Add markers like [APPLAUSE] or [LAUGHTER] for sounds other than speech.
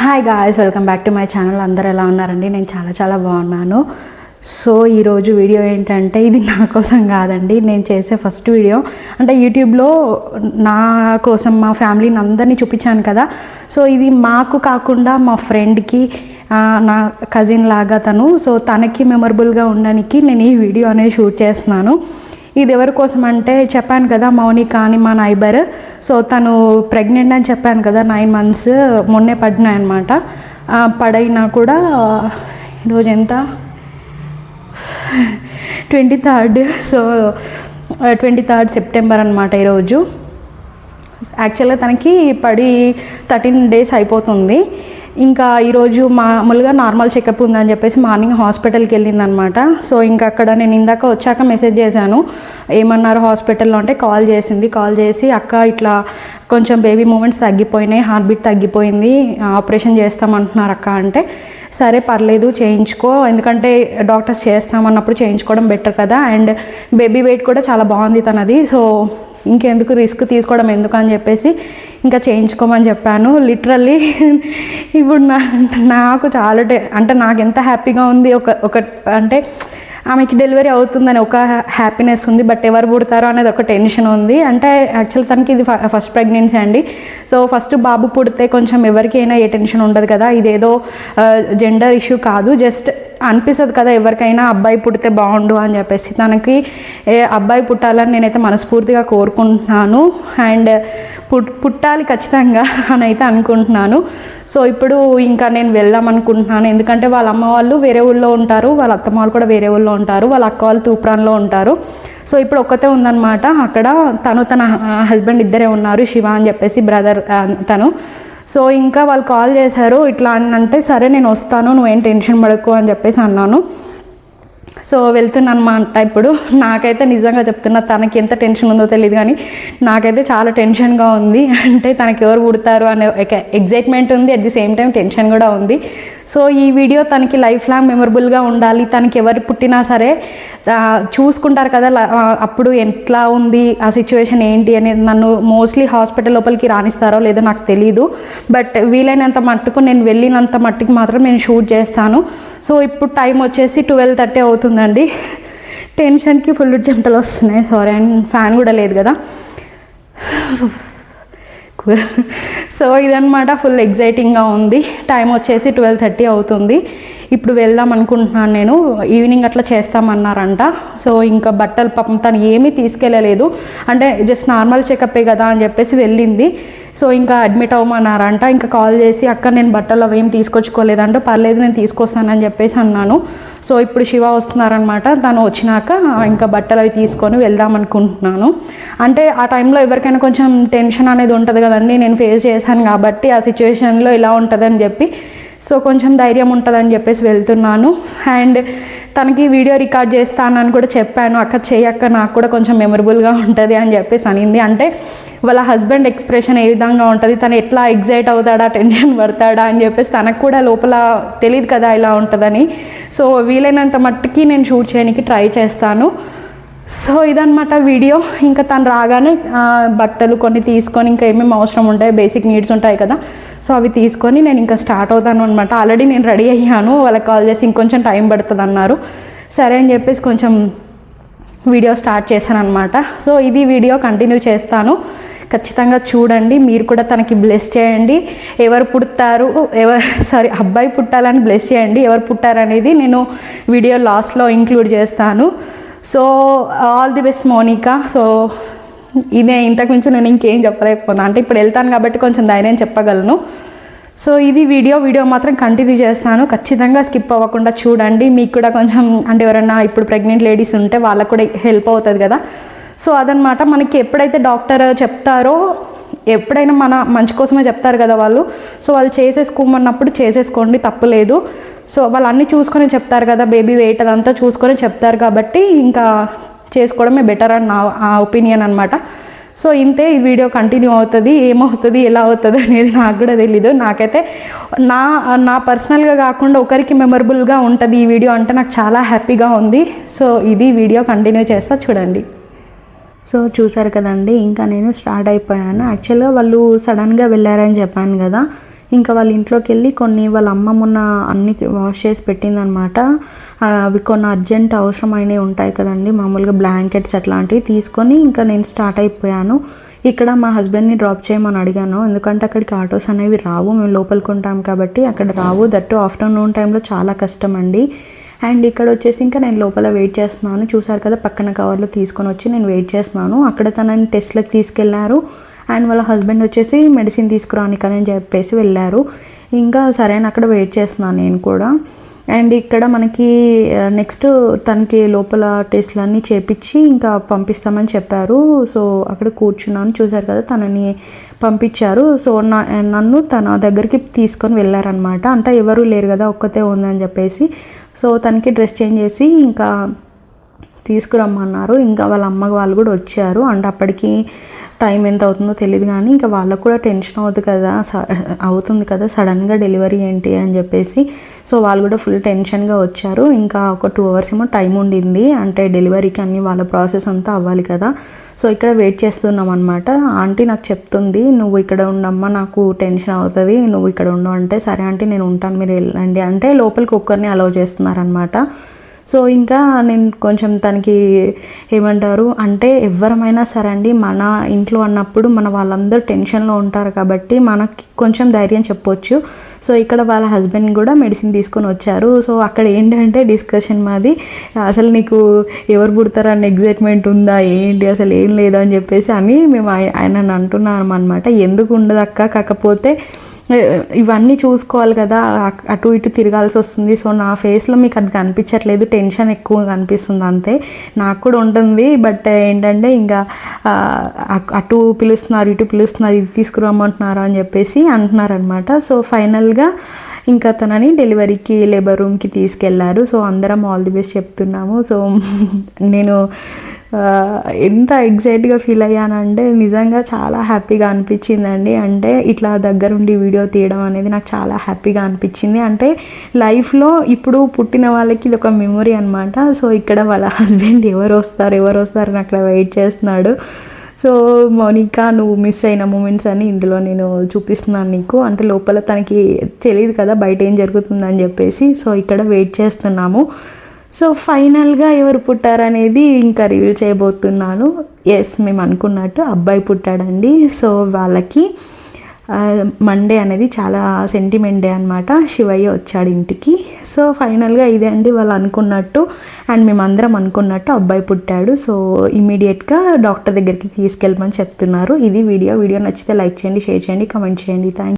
Hi guys welcome back to my channel అందరూ ఎలా ఉన్నారండి? నేను చాలా చాలా బాగున్నాను. సో ఈరోజు వీడియో ఏంటంటే ఇది నా కోసం కాదండి. నేను చేసే ఫస్ట్ వీడియో అంటే యూట్యూబ్లో నా కోసం మా ఫ్యామిలీని అందరినీ చూపించాను కదా. సో ఇది మాకు కాకుండా మా ఫ్రెండ్కి నా కజిన్ లాగా తను. సో తనకి మెమరబుల్గా ఉండడానికి నేను ఈ వీడియో అనేది షూట్ చేస్తున్నాను. ఇది ఎవరి కోసం అంటే చెప్పాను కదా మౌనిక అని మా నైబర్ సో తను ప్రెగ్నెంట్ అని చెప్పాను కదా నైన్ మంత్స్ మొన్నే పడినాయి అనమాట పడైనా కూడా ఈరోజు ఎంత? Twenty third so twenty third September అనమాట ఈరోజు యాక్చువల్గా తనకి పడి థర్టీన్ డేస్ అయిపోతుంది. ఇంకా ఈరోజు మామూలుగా నార్మల్ చెకప్ ఉందని చెప్పేసి మార్నింగ్ హాస్పిటల్కి వెళ్ళిందనమాట. సో ఇంకా అక్కడ నేను ఇందాక వచ్చాక మెసేజ్ చేశాను. ఏమన్నారు హాస్పిటల్లో అంటే కాల్ చేసింది. కాల్ చేసి అక్క ఇట్లా కొంచెం బేబీ మూమెంట్స్ తగ్గిపోయినాయి హార్ట్ బీట్ తగ్గిపోయింది ఆపరేషన్ చేస్తామంటున్నారు అక్క అంటే సరే పర్లేదు చేయించుకో. ఎందుకంటే డాక్టర్స్ చేస్తామన్నప్పుడు చేయించుకోవడం బెటర్ కదా. అండ్ బేబీ వెయిట్ కూడా చాలా బాగుంది తనది. సో ఇంకెందుకు రిస్క్ తీసుకోవడం ఎందుకు అని చెప్పేసి ఇంకా చేయించుకోమని చెప్పాను. లిటరల్లీ [LAUGHS] ఇప్పుడు నా నాకు చాలా అంటే నాకు ఎంత హ్యాపీగా ఉంది ఒక ఒక అంటే ఆమెకి డెలివరీ అవుతుందని ఒక హ్యాపీనెస్ ఉంది బట్ ఎవరు పుడతారో అనేది ఒక టెన్షన్ ఉంది. అంటే యాక్చువల్ తనకి ఇది ఫస్ట్ ప్రెగ్నెన్సీ అండి. సో ఫస్ట్ బాబు పుడితే కొంచెం ఎవరికైనా ఏ టెన్షన్ ఉండదు కదా. ఇదేదో జెండర్ ఇష్యూ కాదు. జస్ట్ అనిపిస్తుంది కదా ఎవరికైనా అబ్బాయి పుడితే బాగుండు అని చెప్పేసి. తనకి ఏ అబ్బాయి పుట్టాలని నేనైతే మనస్ఫూర్తిగా కోరుకుంటున్నాను. అండ్ పుట్ పుట్టాలి ఖచ్చితంగా [LAUGHS] అని అయితే అనుకుంటున్నాను. సో ఇప్పుడు ఇంకా నేను వెళ్దాం అనుకుంటున్నాను ఎందుకంటే వాళ్ళ అమ్మ వాళ్ళు వేరే ఊళ్ళో ఉంటారు వాళ్ళ అత్తమ్మ వాళ్ళు కూడా వేరే ఊళ్ళో ఉంటారు వాళ్ళ అక్క వాళ్ళు తూప్రాన్లో ఉంటారు. సో ఇప్పుడు ఒక్కతే ఉందన్నమాట. అక్కడ తను తన హస్బెండ్ ఇద్దరే ఉన్నారు శివ అని చెప్పేసి బ్రదర్ తను. సో ఇంకా వాళ్ళు కాల్ చేశారు ఇట్లా అని అంటే సరే నేను వస్తాను నువ్వేం టెన్షన్ పడకు అని చెప్పేసి అన్నాను. సో వెళ్తున్నాను ఇప్పుడు. నాకైతే నిజంగా చెప్తున్నా తనకి ఎంత టెన్షన్ ఉందో తెలియదు కానీ నాకైతే చాలా టెన్షన్గా ఉంది. అంటే తనకి ఎవరు పుడతారు అనే ఎగ్జైట్మెంట్ ఉంది at the same time tension కూడా ఉంది. సో ఈ వీడియో తనకి లైఫ్ లాంగ్ మెమరబుల్గా ఉండాలి. తనకి ఎవరు పుట్టినా సరే చూసుకుంటారు కదా అప్పుడు ఎట్లా ఉంది ఆ సిచ్యువేషన్ ఏంటి అనేది నన్ను మోస్ట్లీ హాస్పిటల్ లోపలికి రాణిస్తారో లేదో నాకు తెలీదు. బట్ వీలైనంత మట్టుకు నేను వెళ్ళినంత మట్టుకు మాత్రం నేను షూట్ చేస్తాను. సో ఇప్పుడు టైం వచ్చేసి ట్వెల్వ్ థర్టీ అవుతుందండి. టెన్షన్కి ఫుల్ జంటలు వస్తున్నాయి. సారీ అండ్ ఫ్యాన్ కూడా లేదు కదా. సో ఇదనమాట ఫుల్ ఎగ్జైటింగ్గా ఉంది. టైం వచ్చేసి ట్వెల్వ్ థర్టీ అవుతుంది. ఇప్పుడు వెళ్దాం అనుకుంటున్నాను నేను. ఈవినింగ్ అట్లా చేస్తామన్నారంట. సో ఇంకా బట్టలు పాపం తను ఏమీ తీసుకెళ్ళలేదు. అంటే జస్ట్ నార్మల్ చెకప్పే కదా అని చెప్పేసి వెళ్ళింది. సో ఇంకా అడ్మిట్ అవ్వమన్నారంట. ఇంకా కాల్ చేసి అక్క నేను బట్టలు అవి ఏం తీసుకొచ్చుకోలేదంటే. పర్లేదు నేను తీసుకొస్తానని చెప్పేసి అన్నాను. సో ఇప్పుడు శివ వస్తున్నారనమాట తను వచ్చినాక ఇంకా బట్టలు అవి తీసుకొని వెళ్దాం అనుకుంటున్నాను. అంటే ఆ టైంలో ఎవరికైనా కొంచెం టెన్షన్ అనేది ఉంటుంది కదండి. నేను ఫేస్ చేశాను కాబట్టి ఆ సిచ్యువేషన్లో ఇలా ఉంటుందని చెప్పి సో కొంచెం ధైర్యం ఉంటుందని చెప్పేసి వెళ్తున్నాను. అండ్ తనకి వీడియో రికార్డ్ చేస్తానని కూడా చెప్పాను. అక్క చేయక్క నాకు కూడా కొంచెం మెమరబుల్గా ఉంటుంది అని చెప్పేసి అనింది. అంటే వాళ్ళ హస్బెండ్ ఎక్స్ప్రెషన్ ఏ విధంగా ఉంటుంది తను ఎట్లా ఎగ్జైట్ అవుతాడా టెన్షన్ పడతాడా అని చెప్పేసి తనకు కూడా లోపల తెలియదు కదా ఇలా ఉంటుందని. సో వీలైనంత మట్టుకి నేను షూట్ చేయడానికి ట్రై చేస్తాను. సో ఇదనమాట వీడియో. ఇంకా తను రాగానే బట్టలు కొన్ని తీసుకొని ఇంకా ఏమేమి అవసరం ఉంటాయి బేసిక్ నీడ్స్ ఉంటాయి కదా. సో అవి తీసుకొని నేను ఇంకా స్టార్ట్ అవుతాను అనమాట ఆల్రెడీ నేను రెడీ అయ్యాను. వాళ్ళకి కాల్ చేసి ఇంకొంచెం టైం పడుతుంది అన్నారు. సరే అని చెప్పేసి కొంచెం వీడియో స్టార్ట్ చేశాను అనమాట సో ఇది వీడియో కంటిన్యూ చేస్తాను. ఖచ్చితంగా చూడండి. మీరు కూడా తనకి బ్లెస్ చేయండి. ఎవరు పుడతారు ఎవరు సారీ అబ్బాయి పుట్టాలని బ్లెస్ చేయండి. ఎవరు పుట్టారనేది నేను వీడియో లాస్ట్లో ఇంక్లూడ్ చేస్తాను. So all the best Monika so ఇదే ఇంతకు మించి నేను ఇంకేం చెప్పలేకపోతున్నా. అంటే ఇప్పుడు వెళ్తాను కాబట్టి కొంచెం ధైర్యం చెప్పగలను. సో ఇది వీడియో. వీడియో మాత్రం కంటిన్యూ చేస్తాను. ఖచ్చితంగా స్కిప్ అవ్వకుండా చూడండి. మీకు కూడా కొంచెం అంటే ఎవరైనా ఇప్పుడు ప్రెగ్నెంట్ లేడీస్ ఉంటే వాళ్ళకు కూడా హెల్ప్ అవుతుంది కదా. సో అదనమాట మనకి ఎప్పుడైతే డాక్టర్ చెప్తారో ఎప్పుడైనా మన మంచి కోసమే చెప్తారు కదా వాళ్ళు. సో వాళ్ళు చేసేసుకోమన్నప్పుడు చేసేసుకోండి. తప్పులేదు సో వాళ్ళు అన్నీ చూసుకొని చెప్తారు కదా బేబీ వెయిట్ అదంతా చూసుకొని చెప్తారు కాబట్టి ఇంకా చేసుకోవడమే బెటర్ అని నా ఆ ఒపీనియన్ అనమాట సో ఇంతే ఈ వీడియో కంటిన్యూ అవుతుంది ఏమవుతుంది ఎలా అవుతుంది అనేది నాకు కూడా తెలీదు. నాకైతే నా నా పర్సనల్గా కాకుండా ఒకరికి మెమరబుల్గా ఉంటుంది ఈ వీడియో అంటే నాకు చాలా హ్యాపీగా ఉంది. సో ఇది వీడియో కంటిన్యూ చేస్తా చూడండి. సో చూసారు కదండి ఇంకా నేను స్టార్ట్ అయిపోయాను. యాక్చువల్గా వాళ్ళు సడన్గా వెళ్ళారని చెప్పాను కదా ఇంకా వాళ్ళ ఇంట్లోకి వెళ్ళి కొన్ని వాళ్ళ అమ్మ మొన్న అన్ని వాష్ చేసి పెట్టిందనమాట. అవి కొన్ని అర్జెంట్ అవసరమైనవి ఉంటాయి కదండి. మామూలుగా బ్లాంకెట్స్ అట్లాంటివి తీసుకొని ఇంకా నేను స్టార్ట్ అయిపోయాను. ఇక్కడ మా హస్బెండ్ని డ్రాప్ చేయమని అడిగాను. ఎందుకంటే అక్కడికి ఆటోస్ అనేవి రావు. మేము లోపలికి ఉంటాం కాబట్టి అక్కడ రావు. దట్టు ఆఫ్టర్నూన్ టైంలో చాలా కష్టం అండి. అండ్ ఇక్కడ వచ్చేసి ఇంకా నేను లోపల వెయిట్ చేస్తున్నాను. చూసారు కదా పక్కన కవర్లో తీసుకొని వచ్చి నేను వెయిట్ చేస్తున్నాను. అక్కడ తనని టెస్ట్లకు తీసుకెళ్ళారు. అండ్ వాళ్ళ హస్బెండ్ వచ్చేసి మెడిసిన్ తీసుకురానికని అని చెప్పేసి వెళ్ళారు. ఇంకా సరే అని అక్కడ వెయిట్ చేస్తున్నాను నేను కూడా. అండ్ ఇక్కడ మనకి నెక్స్ట్ తనకి లోపల టెస్ట్లన్నీ చేపించి ఇంకా పంపిస్తామని చెప్పారు. సో అక్కడ కూర్చున్నాను. చూశారు కదా తనని పంపించారు. సో నా నన్ను తన దగ్గరికి తీసుకొని వెళ్ళారనమాట అంతా ఎవరు లేరు కదా ఒక్కతే ఉందని చెప్పేసి. సో తనకి డ్రెస్ చేంజ్ చేసి ఇంకా తీసుకురమ్మన్నారు. ఇంకా వాళ్ళ అమ్మ వాళ్ళు కూడా వచ్చారు. అండ్ అప్పటికి టైం ఎంత అవుతుందో తెలియదు కానీ ఇంకా వాళ్ళకు కూడా టెన్షన్ అవుతుంది కదా స- అవుతుంది కదా సడన్గా డెలివరీ ఏంటి అని చెప్పేసి. సో వాళ్ళు కూడా ఫుల్ టెన్షన్గా వచ్చారు. ఇంకా ఒక టూ అవర్స్ ఏమో టైం ఉండింది. అంటే డెలివరీకి అన్ని వాళ్ళ ప్రాసెస్ అంతా అవ్వాలి కదా. సో ఇక్కడ వెయిట్ చేస్తున్నాం అనమాట ఆంటీ నాకు చెప్తుంది నువ్వు ఇక్కడ ఉండమ్మా నాకు టెన్షన్ అవుతుంది నువ్వు ఇక్కడ ఉండవు అంటే సరే ఆంటీ నేను ఉంటాను మీరు వెళ్ళండి. అంటే లోపలికి ఒక్కరిని అలౌ చేస్తున్నారనమాట సో ఇంకా నేను కొంచెం తనకి ఏమంటారు అంటే ఎవరమైనా సరే అండి మన ఇంట్లో అన్నప్పుడు మన వాళ్ళందరూ టెన్షన్లో ఉంటారు కాబట్టి మనకి కొంచెం ధైర్యం చెప్పొచ్చు. సో ఇక్కడ వాళ్ళ హస్బెండ్ కూడా మెడిసిన్ తీసుకొని వచ్చారు. సో అక్కడ ఏంటంటే డిస్కషన్ మాది అసలు నీకు ఎవరు పుడతారని ఎగ్జైట్మెంట్ ఉందా ఏంటి అసలు ఏం లేదా అని చెప్పేసి అని మేము ఆయన అంటున్నాం అనమాట ఎందుకు ఉండదు అక్క కాకపోతే ఇవన్నీ చూసుకోవాలి కదా అటు ఇటు తిరగాల్సి వస్తుంది. సో నా ఫేస్లో మీకు అది కనిపించట్లేదు టెన్షన్ ఎక్కువ కనిపిస్తుంది అంతే. నాకు కూడా ఉంటుంది బట్ ఏంటంటే ఇంకా అ- అటు పిలుస్తున్నారు ఇటు పిలుస్తున్నారు ఇది తీసుకురమ్మంటున్నారు అని చెప్పేసి అంటున్నారనమాట సో ఫైనల్గా ఇంకా తనని డెలివరీకి లేబర్ రూమ్కి తీసుకెళ్ళారు. సో అందరం ఆల్ ది బెస్ట్ చెప్తున్నాము. సో [LAUGHS] నేను ఎంత ఎగ్జైట్గా ఫీల్ అయ్యానంటే నిజంగా చాలా హ్యాపీగా అనిపించిందండి. అంటే ఇట్లా దగ్గరుండి వీడియో తీయడం అనేది నాకు చాలా హ్యాపీగా అనిపించింది. అంటే లైఫ్లో ఇప్పుడు పుట్టిన వాళ్ళకి ఇది ఒక మెమొరీ అనమాట సో ఇక్కడ వాళ్ళ హస్బెండ్ ఎవరు వస్తారు ఎవరు వస్తారు అని అక్కడ వెయిట్ చేస్తున్నాడు. సో మౌనికా నువ్వు మిస్ అయిన మూమెంట్స్ అని ఇందులో నేను చూపిస్తున్నాను నీకు. అంటే లోపల తనకి తెలియదు కదా బయట ఏం జరుగుతుందని చెప్పేసి. సో ఇక్కడ వెయిట్ చేస్తున్నాము. సో ఫైనల్గా ఎవరు పుట్టారనేది ఇంకా రివీల్ చేయబోతున్నాను. ఎస్ మేము అనుకున్నట్టు అబ్బాయి పుట్టాడండి. సో వాళ్ళకి మండే అనేది చాలా సెంటిమెంట్ డే అనమాట శివయ్య వచ్చాడు ఇంటికి. సో ఫైనల్గా ఇదే అండి వాళ్ళు అనుకున్నట్టు అండ్ మేమందరం అనుకున్నట్టు అబ్బాయి పుట్టాడు. సో ఇమీడియట్గా డాక్టర్ దగ్గరికి తీసుకెళ్ళమని చెప్తున్నారు. ఇది వీడియో. వీడియో నచ్చితే లైక్ చేయండి షేర్ చేయండి కమెంట్ చేయండి. థ్యాంక్